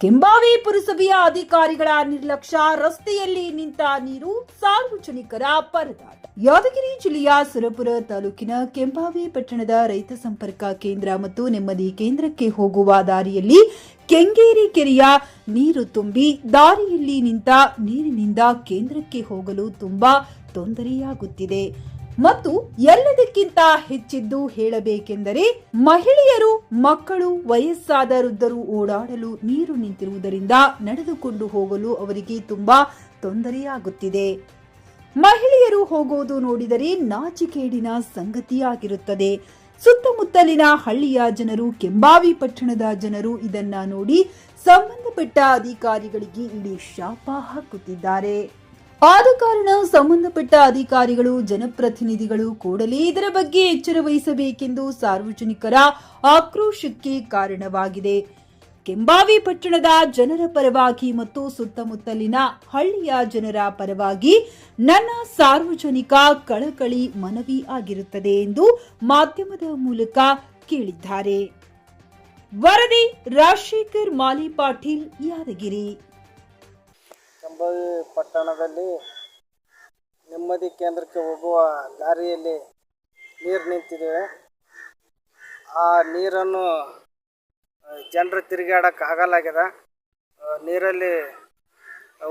ಕೆಂಬಾವಿ ಪುರಸಭೆಯ ಅಧಿಕಾರಿಗಳ ನಿರ್ಲಕ್ಷ್ಯ ರಸ್ತೆಯಲ್ಲಿ ನಿಂತ ನೀರು ಸಾರ್ವಜನಿಕರ ಪರದಾಟ. ಯಾದಗಿರಿ ಜಿಲ್ಲೆಯ ಸುರಪುರ ತಾಲೂಕಿನ ಕೆಂಬಾವಿ ಪಟ್ಟಣದ ರೈತ ಸಂಪರ್ಕ ಕೇಂದ್ರ ಮತ್ತು ನೆಮ್ಮದಿ ಕೇಂದ್ರಕ್ಕೆ ಹೋಗುವ ದಾರಿಯಲ್ಲಿ ಕೆಂಗೇರಿ ಕೆರೆಯ ನೀರು ತುಂಬಿ ದಾರಿಯಲ್ಲಿ ನಿಂತ ನೀರಿನಿಂದ ಕೇಂದ್ರಕ್ಕೆ ಹೋಗಲು ತುಂಬಾ ತೊಂದರೆಯಾಗುತ್ತಿದೆ. ಮತ್ತು ಎಲ್ಲದಕ್ಕಿಂತ ಹೆಚ್ಚಿದ್ದು ಹೇಳಬೇಕೆಂದರೆ ಮಹಿಳೆಯರು ಮಕ್ಕಳು ವಯಸ್ಸಾದ ವೃದ್ಧರು ಓಡಾಡಲು ನೀರು ನಿಂತಿರುವುದರಿಂದ ನಡೆದುಕೊಂಡು ಹೋಗಲು ಅವರಿಗೆ ತುಂಬಾ ತೊಂದರೆಯಾಗುತ್ತಿದೆ. ಮಹಿಳೆಯರು ಹೋಗೋದು ನೋಡಿದರೆ ನಾಚಿಕೇಡಿನ ಸಂಗತಿಯಾಗಿರುತ್ತದೆ. ಸುತ್ತಮುತ್ತಲಿನ ಹಳ್ಳಿಯ ಜನರು, ಕೆಂಬಾವಿ ಪಟ್ಟಣದ ಜನರು ಇದನ್ನ ನೋಡಿ ಸಂಬಂಧಪಟ್ಟ ಅಧಿಕಾರಿಗಳಿಗೆ ಇಡೀ ಶಾಪ ಹಾಕುತ್ತಿದ್ದಾರೆ. ಆದ ಕಾರಣ ಸಂಬಂಧಪಟ್ಟ ಅಧಿಕಾರಿಗಳು, ಜನಪ್ರತಿನಿಧಿಗಳು ಕೂಡಲೇ ಇದರ ಬಗ್ಗೆ ಎಚ್ಚರ ವಹಿಸಬೇಕೆಂದು ಸಾರ್ವಜನಿಕರ ಆಕ್ರೋಶಕ್ಕೆ ಕಾರಣವಾಗಿದೆ. ಕೆಂಬಾವಿ ಪಟ್ಟಣದ ಜನರ ಪರವಾಗಿ ಮತ್ತು ಸುತ್ತಮುತ್ತಲಿನ ಹಳ್ಳಿಯ ಜನರ ಪರವಾಗಿ ನನ್ನ ಸಾರ್ವಜನಿಕ ಕಳಕಳಿ ಮನವಿ ಆಗಿರುತ್ತದೆ ಎಂದು ಮಾಧ್ಯಮದ ಮೂಲಕ ಕೇಳಿದ್ದಾರೆ. ವರದಿ ರಾಜಶೇಖರ್ ಮಾಲಿ ಪಾಟೀಲ್ ಯಾದಗಿರಿ. ಕಂಬಾವಿ ಪಟ್ಟಣದಲ್ಲಿ ನೆಮ್ಮದಿ ಕೇಂದ್ರಕ್ಕೆ ಹೋಗುವ ದಾರಿಯಲ್ಲಿ ನೀರು ನಿಂತಿದೆ. ಆ ನೀರನ್ನು ಜನರು ತಿರುಗಾಡಕ್ಕೆ ಆಗಲಾಗಿದೆ ನೀರಲ್ಲಿ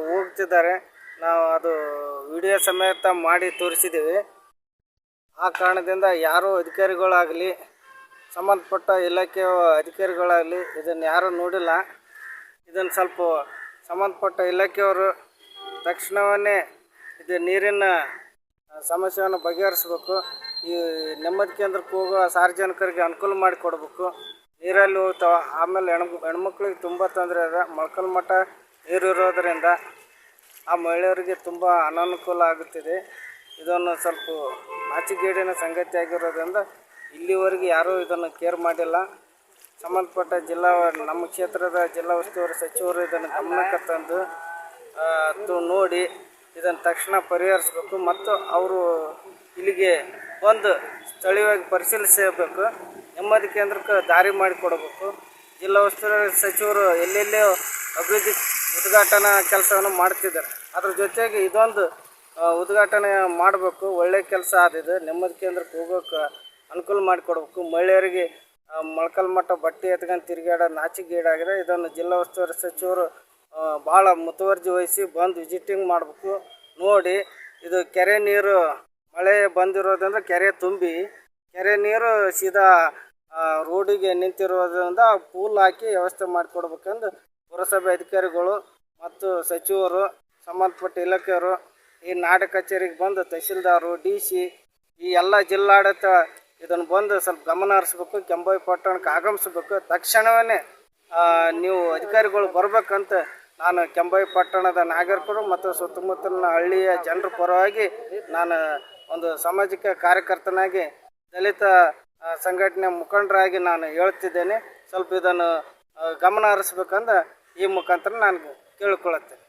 ಹೋಗ್ತಿದ್ದಾರೆ. ನಾವು ಅದು ವಿಡಿಯೋ ಸಮೇತ ಮಾಡಿ ತೋರಿಸಿದ್ದೀವಿ. ಆ ಕಾರಣದಿಂದ ಯಾರೂ ಅಧಿಕಾರಿಗಳಾಗಲಿ, ಸಂಬಂಧಪಟ್ಟ ಇಲಾಖೆಯ ಅಧಿಕಾರಿಗಳಾಗಲಿ ಇದನ್ನು ಯಾರೂ ನೋಡಿಲ್ಲ. ಇದನ್ನು ಸ್ವಲ್ಪ ಸಂಬಂಧಪಟ್ಟ ಇಲಾಖೆಯವರು ತಕ್ಷಣವನ್ನೇ ಇದು ನೀರಿನ ಸಮಸ್ಯೆಯನ್ನು ಬಗೆಹರಿಸಬೇಕು. ಈ ನೆಮ್ಮದಿ ಕೇಂದ್ರಕ್ಕೆ ಹೋಗುವ ಸಾರ್ವಜನಿಕರಿಗೆ ಅನುಕೂಲ ಮಾಡಿಕೊಡ್ಬೇಕು. ನೀರಲ್ಲಿ ಹೋಗ್ತಾವ ಆಮೇಲೆ ಹೆಣ್, ಹೆಣ್ಮಕ್ಳಿಗೆ ತುಂಬ ತೊಂದರೆ ಇದೆ ಮೊಳಕಲ್ ಮಠ ನೀರು ಇರೋದರಿಂದ ಆ ಮಹಿಳೆಯರಿಗೆ ತುಂಬ ಅನಾನುಕೂಲ ಆಗುತ್ತಿದೆ. ಇದನ್ನು ಸ್ವಲ್ಪ ಮಾಚಿಗೇಡಿನ ಸಂಗತಿ ಆಗಿರೋದ್ರಿಂದ ಇಲ್ಲಿವರೆಗೆ ಯಾರೂ ಇದನ್ನು ಕೇರ್ ಮಾಡಿಲ್ಲ. ಸಂಬಂಧಪಟ್ಟ ಜಿಲ್ಲಾ ನಮ್ಮ ಕ್ಷೇತ್ರದ ಜಿಲ್ಲಾ ಉಸ್ತುವಾರಿ ಸಚಿವರು ಇದನ್ನು ಗಮನಕ್ಕೆ ತಂದು ಅದು ನೋಡಿ ಇದನ್ನು ತಕ್ಷಣ ಪರಿಹರಿಸಬೇಕು ಮತ್ತು ಅವರು ಇಲ್ಲಿಗೆ ಒಂದು ಸ್ಥಳೀಯವಾಗಿ ಪರಿಶೀಲಿಸಬೇಕು, ನೆಮ್ಮದಿ ಕೇಂದ್ರಕ್ಕೆ ದಾರಿ ಮಾಡಿಕೊಡಬೇಕು. ಜಿಲ್ಲಾ ಉಸ್ತುವಾರಿ ಸಚಿವರು ಎಲ್ಲೆಲ್ಲೇ ಅಭಿವೃದ್ಧಿ ಉದ್ಘಾಟನಾ ಕೆಲಸವನ್ನು ಮಾಡ್ತಿದ್ದಾರೆ. ಅದ್ರ ಜೊತೆಗೆ ಇದೊಂದು ಉದ್ಘಾಟನೆ ಮಾಡಬೇಕು ಒಳ್ಳೆಯ ಕೆಲಸ ಆದಿದೆ ನೆಮ್ಮದಿ ಕೇಂದ್ರಕ್ಕೆ ಹೋಗೋಕೆ ಅನುಕೂಲ ಮಾಡಿಕೊಡ್ಬೇಕು. ಮಹಿಳೆಯರಿಗೆ ಆ, ಮೊಳಕಲ್ ಮಠ ಬಟ್ಟೆ ಎತ್ಕೊಂಡು ತಿರುಗಾಡೋ ನಾಚಿಗೇಡಾಗಿದೆ ಇದನ್ನು ಜಿಲ್ಲಾ ಉಸ್ತುವಾರಿ ಸಚಿವರು ಭಾಳ ಮುತುವರ್ಜಿ ವಹಿಸಿ ಬಂದು ವಿಸಿಟಿಂಗ್ ಮಾಡಬೇಕು. ನೋಡಿ ಇದು ಕೆರೆ ನೀರು ಮಳೆ ಬಂದಿರೋದ್ರಿಂದ ಕೆರೆ ತುಂಬಿ ಕೆರೆ ನೀರು ಸೀದಾ ರೋಡಿಗೆ ನಿಂತಿರೋದ್ರಿಂದ ಪೂಲ್ ಹಾಕಿ ವ್ಯವಸ್ಥೆ ಮಾಡಿಕೊಡ್ಬೇಕೆಂದು ಪುರಸಭೆ ಅಧಿಕಾರಿಗಳು ಮತ್ತು ಸಚಿವರು ಸಂಬಂಧಪಟ್ಟ ಇಲಾಖೆಯವರು ಈ ನಾಡ ಕಚೇರಿಗೆ ಬಂದು ತಹಸೀಲ್ದಾರು ಡಿ ಸಿ ಈ ಎಲ್ಲ ಜಿಲ್ಲಾಡಳಿತ ಇದನ್ನು ಬಂದು ಸ್ವಲ್ಪ ಗಮನ ಹರಿಸ್ಬೇಕು, ಕೆಂಬಾಯಿ ಪಟ್ಟಣಕ್ಕೆ ಆಗಮಿಸ್ಬೇಕು. ತಕ್ಷಣವೇ ನೀವು ಅಧಿಕಾರಿಗಳು ಬರಬೇಕಂತ ನಾನು ಕೆಂಬಾಯಿ ಪಟ್ಟಣದ ನಾಗರಿಕರು ಮತ್ತು ಸುತ್ತಮುತ್ತಲಿನ ಹಳ್ಳಿಯ ಜನರ ಪರವಾಗಿ ನಾನು ಒಂದು ಸಾಮಾಜಿಕ ಕಾರ್ಯಕರ್ತನಾಗಿ ದಲಿತ ಸಂಘಟನೆ ಮುಖಂಡರಾಗಿ ನಾನು ಹೇಳ್ತಿದ್ದೇನೆ. ಸ್ವಲ್ಪ ಇದನ್ನು ಗಮನ ಹರಿಸ್ಬೇಕಂದ್ರೆ ಈ ಮುಖಾಂತರ ನಾನು ಕೇಳಿಕೊಳ್ಳುತ್ತೇನೆ.